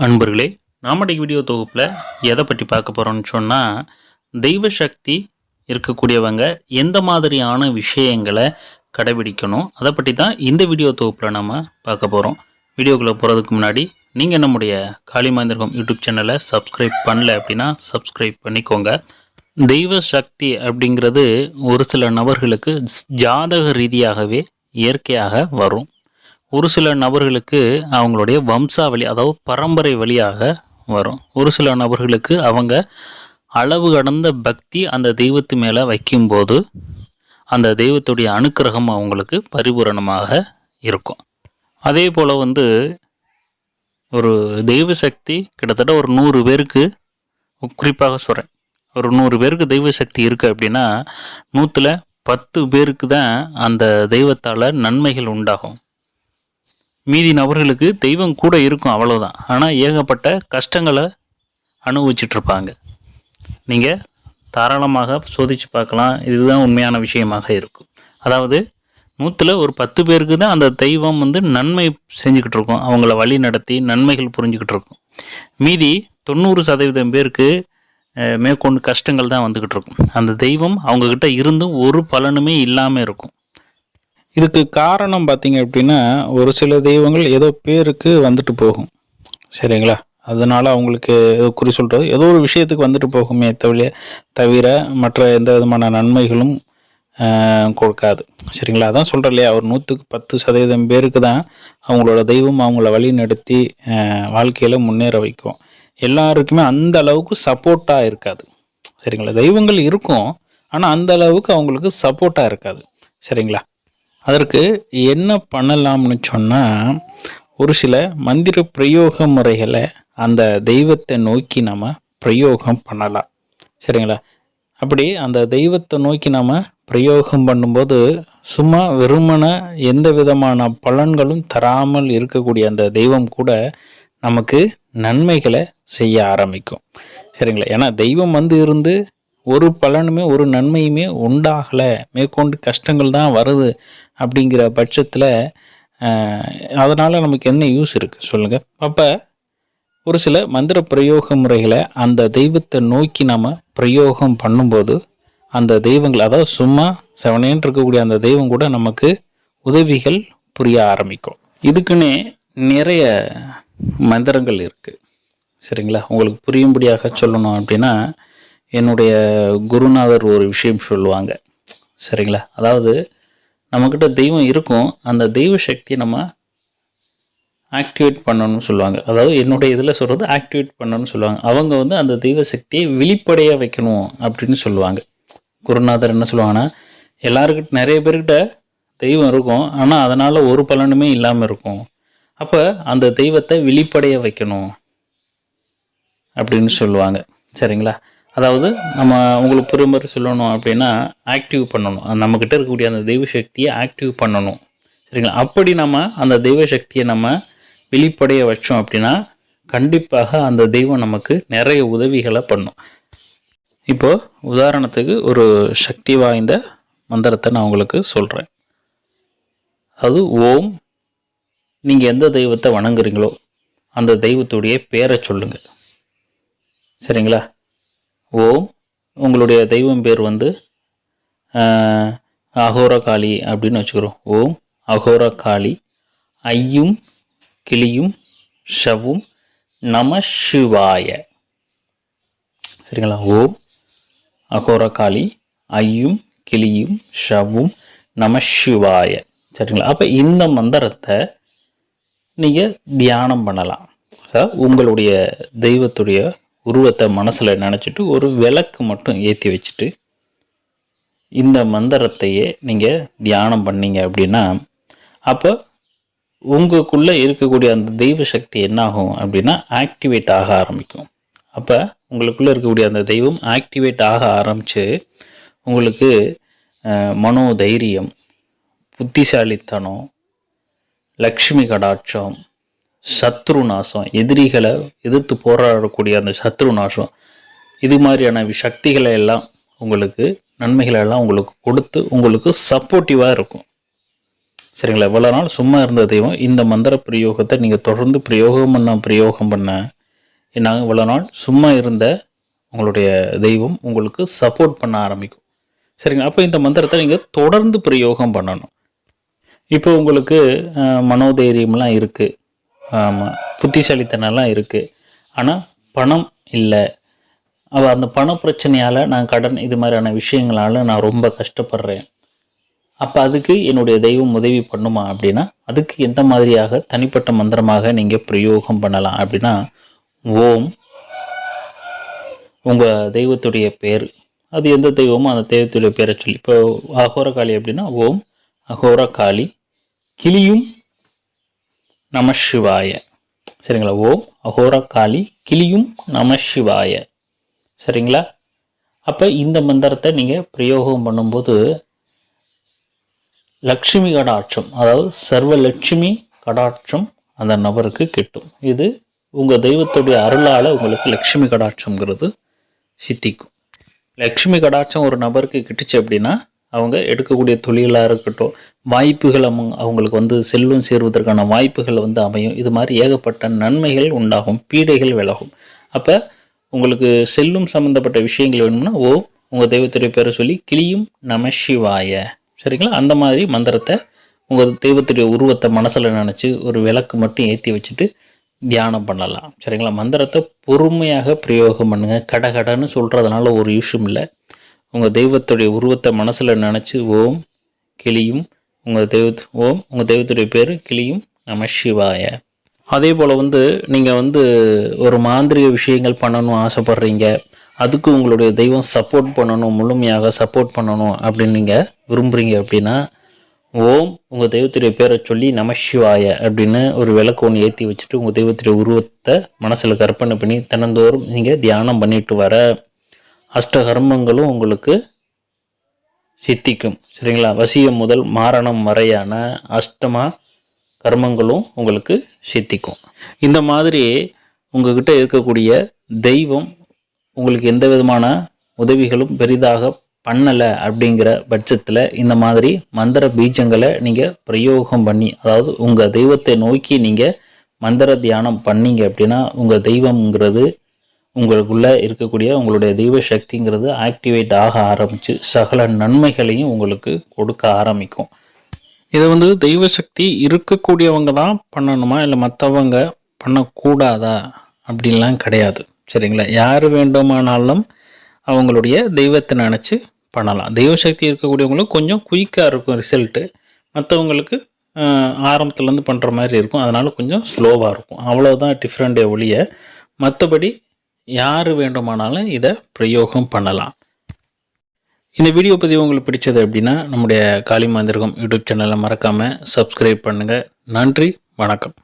அன்பர்களே நாமடைய வீடியோ தொகுப்பில் எதை பற்றி பார்க்க போகிறோம்னு சொன்னால் தெய்வ சக்தி இருக்கக்கூடியவங்க எந்த மாதிரியான விஷயங்களை கடைபிடிக்கணும் அதை பற்றி தான் இந்த வீடியோ தொகுப்பில் நம்ம பார்க்க போகிறோம் வீடியோக்குள்ளே போகிறதுக்கு முன்னாடி நீங்கள் நம்முடைய காளி யூடியூப் சேனலை சப்ஸ்கிரைப் பண்ணல அப்படின்னா சப்ஸ்கிரைப் பண்ணிக்கோங்க. தெய்வ சக்தி அப்படிங்கிறது ஒரு சில நபர்களுக்கு ஜாதக ரீதியாகவே இயற்கையாக வரும். ஒரு சில நபர்களுக்கு அவங்களுடைய வம்சாவளி அதாவது பரம்பரை வழியாக வரும். ஒரு சில நபர்களுக்கு அவங்க அளவு கடந்த பக்தி அந்த தெய்வத்து மேலே வைக்கும்போது அந்த தெய்வத்துடைய அனுக்கிரகம் அவங்களுக்கு பரிபூரணமாக இருக்கும். அதே போல் வந்து ஒரு தெய்வ சக்தி கிட்டத்தட்ட ஒரு நூறு பேருக்கு குறிப்பாக சொல்கிறேன் ஒரு நூறு பேருக்கு தெய்வ சக்தி இருக்குது அப்படின்னா நூற்றில் பத்து பேருக்கு தான் அந்த தெய்வத்தால் நன்மைகள் உண்டாகும். மீதி நபர்களுக்கு தெய்வம் கூட இருக்கும் அவ்வளோதான் ஆனால் ஏகப்பட்ட கஷ்டங்களை அனுபவிச்சிட்ருப்பாங்க நீங்கள் தாராளமாக சோதித்து பார்க்கலாம். இதுதான் உண்மையான விஷயமாக இருக்கும். அதாவது நூற்றில் ஒரு பத்து பேருக்கு தான் அந்த தெய்வம் வந்து நன்மை செஞ்சுக்கிட்டு இருக்கும் அவங்கள வழி நடத்தி நன்மைகள் புரிஞ்சுக்கிட்டு இருக்கும் மீதி தொண்ணூறு சதவீதம் பேருக்கு மேற்கொண்டு கஷ்டங்கள் தான் வந்துக்கிட்டு இருக்கும் அந்த தெய்வம் அவங்கக்கிட்ட இருந்தும் ஒரு பலனுமே இல்லாமல் இருக்கும். இதுக்கு காரணம் பார்த்தீங்க அப்படின்னா ஒரு சில தெய்வங்கள் ஏதோ பேருக்கு வந்துட்டு போகும். சரிங்களா? அதனால அவங்களுக்கு ஏதோ குறி சொல்கிறது ஏதோ ஒரு விஷயத்துக்கு வந்துட்டு போகுமே தவிர தவிர மற்ற எந்த விதமான நன்மைகளும் கொடுக்காது. சரிங்களா? அதான் சொல்கிறேன் இல்லையா? ஒரு நூற்றுக்கு பத்து சதவீதம் பேருக்கு தான் அவங்களோட தெய்வம் அவங்கள வழி நடத்தி வாழ்க்கையில் முன்னேற வைக்கும். எல்லாருக்குமே அந்த அளவுக்கு சப்போர்ட்டாக இருக்காது. சரிங்களா? தெய்வங்கள் இருக்கும் ஆனால் அந்த அளவுக்கு அவங்களுக்கு சப்போர்ட்டாக இருக்காது. சரிங்களா? அதற்கு என்ன பண்ணலாம்னு சொன்னால் ஒரு சில மந்திர பிரயோக முறைகளை அந்த தெய்வத்தை நோக்கி நம்ம பிரயோகம் பண்ணலாம். சரிங்களா? அப்படி அந்த தெய்வத்தை நோக்கி நம்ம பிரயோகம் பண்ணும்போது சும்மா வெறுமன எந்த விதமான பலன்களும் தராமல் இருக்கக்கூடிய அந்த தெய்வம் கூட நமக்கு நன்மைகளை செய்ய ஆரம்பிக்கும். சரிங்களா? ஏன்னா தெய்வம் வந்து இருந்து ஒரு பலனுமே ஒரு நன்மையுமே உண்டாகலை. மேற்கொண்டு கஷ்டங்கள் தான் வருது அப்படிங்கிற பட்சத்தில் அதனால் நமக்கு என்ன யூஸ் இருக்குது சொல்லுங்கள் அப்போ ஒரு சில மந்திர பிரயோக முறைகளை அந்த தெய்வத்தை நோக்கி நாம் பிரயோகம் பண்ணும்போது அந்த தெய்வங்கள் அதாவது சும்மா செவனேன்னு இருக்கக்கூடிய அந்த தெய்வம் கூட நமக்கு உதவிகள் புரிய ஆரம்பிக்கும். இதுக்குன்னே நிறைய மந்திரங்கள் இருக்குது சரிங்களா? உங்களுக்கு புரியும்படியாக சொல்லணும் அப்படின்னா என்னுடைய குருநாதர் ஒரு விஷயம் சொல்லுவாங்க. சரிங்களா? அதாவது நம்மக்கிட்ட தெய்வம் இருக்கும். அந்த தெய்வ சக்தியை நம்ம ஆக்டிவேட் பண்ணணும்னு சொல்லுவாங்க. அதாவது என்னுடைய இதில் சொல்கிறது ஆக்டிவேட் பண்ணணும்னு சொல்லுவாங்க. அவங்க வந்து அந்த தெய்வ சக்தியை வெளிப்படையாக வைக்கணும் அப்படின்னு சொல்லுவாங்க. குருநாதர் என்ன சொல்லுவாங்கன்னா எல்லாருக்கிட்ட நிறைய பேர்கிட்ட தெய்வம் இருக்கும். ஆனால் அதனால் ஒரு பலனுமே இல்லாமல் இருக்கும். அப்போ அந்த தெய்வத்தை வெளிப்படையாக வைக்கணும் அப்படின்னு சொல்லுவாங்க. சரிங்களா? அதாவது நம்ம உங்களுக்கு புரியுற மாதிரி சொல்லணும் அப்படின்னா ஆக்டிவ் பண்ணணும். நம்மக்கிட்ட இருக்கக்கூடிய அந்த தெய்வ சக்தியை ஆக்டிவ் பண்ணணும். சரிங்களா? அப்படி நம்ம அந்த தெய்வ சக்தியை நம்ம வெளிப்படைய வச்சோம் அப்படின்னா கண்டிப்பாக அந்த தெய்வம் நமக்கு நிறைய உதவிகளை பண்ணும். இப்போது உதாரணத்துக்கு ஒரு சக்தி வாய்ந்த மந்திரத்தை நான் உங்களுக்கு சொல்கிறேன் அது ஓம். நீங்கள் எந்த தெய்வத்தை வணங்குறீங்களோ அந்த தெய்வத்துடைய பேரை சொல்லுங்கள் சரிங்களா? ஓம். உங்களுடைய தெய்வம் பேர் வந்து அகோரகாளி அகோர காளி அப்படின்னு வச்சுக்கிறோம். ஓம் அகோர காளி ஐயும் கிளியும் ஷவும் நம சிவாய. சரிங்களா? ஓம் அகோர காளி ஐயும் கிளியும் ஷவும் நம சிவாய. சரிங்களா? அப்போ இந்த மந்திரத்தை நீங்கள் தியானம் பண்ணலாம். உங்களுடைய தெய்வத்துடைய உருவத்தை மனசில் நினச்சிட்டு ஒரு விளக்கு மட்டும் ஏற்றி வச்சுட்டு இந்த மந்திரத்தையே நீங்கள் தியானம் பண்ணீங்க அப்படின்னா அப்போ உங்களுக்குள்ளே இருக்கக்கூடிய அந்த தெய்வ சக்தி என்னாகும் அப்படின்னா ஆக்டிவேட் ஆக ஆரம்பிக்கும். அப்போ உங்களுக்குள்ளே இருக்கக்கூடிய அந்த தெய்வம் ஆக்டிவேட் ஆக ஆரம்பித்து உங்களுக்கு மனோதைரியம் மனோ தைரியம் புத்திசாலித்தனம் லக்ஷ்மி கடாட்சம் சத்ரு நாசம் எதிரிகளை எதிர்த்து போராடக்கூடிய அந்த சத்ரு நாசம். இது மாதிரியான சக்திகளை எல்லாம் உங்களுக்கு நன்மைகளை எல்லாம் உங்களுக்கு கொடுத்து உங்களுக்கு சப்போர்ட்டிவாக இருக்கும். சரிங்களா? இவ்வளோ நாள் சும்மா இருந்த தெய்வம் இந்த மந்திர பிரயோகத்தை நீங்கள் தொடர்ந்து பிரயோகம் பண்ண பிரயோகம் பண்ண நாங்கள் இவ்வளோ நாள் சும்மா இருந்த உங்களுடைய தெய்வம் உங்களுக்கு சப்போர்ட் பண்ண ஆரம்பிக்கும். சரிங்களா? அப்போ இந்த மந்திரத்தை நீங்கள் தொடர்ந்து பிரயோகம் பண்ணணும். இப்போ உங்களுக்கு மனோதைரியம்லாம் இருக்குது ஆமாம் புத்திசாலித்தனம்லாம் இருக்குது ஆனால் பணம் இல்லை. அவள் அந்த பண பிரச்சனையால் நான் கடன் இது மாதிரியான விஷயங்களால் நான் ரொம்ப கஷ்டப்படுறேன். அப்போ அதுக்கு என்னுடைய தெய்வம் உதவி பண்ணுமா அப்படின்னா அதுக்கு எந்த மாதிரியாக தனிப்பட்ட மந்திரமாக நீங்கள் பிரயோகம் பண்ணலாம் அப்படின்னா ஓம். உங்கள் தெய்வத்துடைய பேர். அது எந்த தெய்வமோ அந்த தெய்வத்துடைய பேரை சொல்லி இப்போ அகோர காளி அப்படின்னா ஓம் அகோர காளி கிளியும் நம சிவாய. சரிங்களா? ஓம் அகோர காளி கிளியும் நம சிவாய. சரிங்களா? அப்போ இந்த மந்திரத்தை நீங்கள் பிரயோகம் பண்ணும்போது லக்ஷ்மி கடாட்சம் அதாவது சர்வ லட்சுமி கடாட்சம் அந்த நபருக்கு கிட்டும். இது உங்கள் தெய்வத்துடைய அருளால் உங்களுக்கு லக்ஷ்மி கடாட்சங்கிறது சித்திக்கும். லக்ஷ்மி கடாட்சம் ஒரு நபருக்கு கிட்டுச்சு அப்படின்னா அவங்க எடுக்கக்கூடிய தொழிலாக இருக்கட்டும் வாய்ப்புகள் அவங்க அவங்களுக்கு வந்து செல்வம் சேருவதற்கான வாய்ப்புகள் வந்து அமையும். இது மாதிரி ஏகப்பட்ட நன்மைகள் உண்டாகும் பீடைகள் விலகும். அப்போ உங்களுக்கு செல்லும் சம்மந்தப்பட்ட விஷயங்கள் வேணும்னா ஓ உங்கள் தெய்வத்துடைய பேரை சொல்லி கிளியும் நம சிவாய. சரிங்களா? அந்த மாதிரி மந்திரத்தை உங்கள் தெய்வத்துடைய உருவத்தை மனசில் நினச்சி ஒரு விளக்கு மட்டும் ஏற்றி வச்சுட்டு தியானம் பண்ணலாம். சரிங்களா? மந்திரத்தை பொறுமையாக பிரயோகம் பண்ணுங்கள் கடகடன்னு சொல்கிறதுனால ஒரு யூஷும் இல்லை. உங்கள் தெய்வத்துடைய உருவத்தை மனசில் நினச்சி ஓம் கிளியும் உங்கள் தெய்வ ஓம் உங்கள் தெய்வத்துடைய பேர் கிளியும் நம சிவாய. அதே போல் வந்து நீங்கள் வந்து ஒரு மாந்திரிக விஷயங்கள் பண்ணணும் ஆசைப்பட்றீங்க. அதுக்கு உங்களுடைய தெய்வம் சப்போர்ட் பண்ணணும் முழுமையாக சப்போர்ட் பண்ணணும் அப்படின்னு நீங்கள் விரும்புகிறீங்க அப்படின்னா ஓம் உங்கள் தெய்வத்துடைய பேரை சொல்லி நமசிவாய அப்படின்னு ஒரு விளக்கு ஒன்று ஏற்றி வச்சுட்டு உங்கள் தெய்வத்துடைய உருவத்தை மனசில் கற்பனை பண்ணி தினந்தோறும் நீங்கள் தியானம் பண்ணிட்டு வர. அஷ்டகர்மங்களும் உங்களுக்கு சித்திக்கும். சரிங்களா? வசியம் முதல் மாரணம் வரையான அஷ்டமா கர்மங்களும் உங்களுக்கு சித்திக்கும். இந்த மாதிரி உங்ககிட்ட இருக்கக்கூடிய தெய்வம் உங்களுக்கு எந்த விதமான உதவிகளும் பெரிதாக பண்ணலை அப்படிங்கிற பட்சத்தில் இந்த மாதிரி மந்திர பீஜங்களை நீங்கள் பிரயோகம் பண்ணி அதாவது உங்கள் தெய்வத்தை நோக்கி நீங்கள் மந்திர தியானம் பண்ணீங்க அப்படின்னா உங்கள் தெய்வம்ங்கிறது உங்களுக்குள்ளே இருக்கக்கூடிய உங்களுடைய தெய்வ சக்திங்கிறது ஆக்டிவேட் ஆக ஆரம்பித்து சகல நன்மைகளையும் உங்களுக்கு கொடுக்க ஆரம்பிக்கும். இதை வந்து தெய்வ சக்தி இருக்கக்கூடியவங்க தான் பண்ணணுமா? இல்லை மற்றவங்க பண்ணக்கூடாதா? அப்படின்லாம் கிடையாது. சரிங்களா? யார் வேண்டுமானாலும் அவங்களுடைய தெய்வத்தை நினச்சி பண்ணலாம். தெய்வ சக்தி இருக்கக்கூடியவங்களுக்கு கொஞ்சம் குயிக்காக இருக்கும் ரிசல்ட்டு மற்றவங்களுக்கு ஆரம்பத்துலேருந்து பண்ணுற மாதிரி இருக்கும். அதனால் கொஞ்சம் ஸ்லோவாக இருக்கும். அவ்வளோதான் டிஃப்ரெண்டே ஒழிய மற்றபடி யார் வேண்டுமானாலும் இதை பிரயோகம் பண்ணலாம். இந்த வீடியோ பதிவு உங்களுக்கு பிடிச்சது அப்படின்னா நம்முடைய காளி மாந்திரகம் யூடியூப் சேனலை மறக்காமல் சப்ஸ்கிரைப் பண்ணுங்கள் நன்றி வணக்கம்.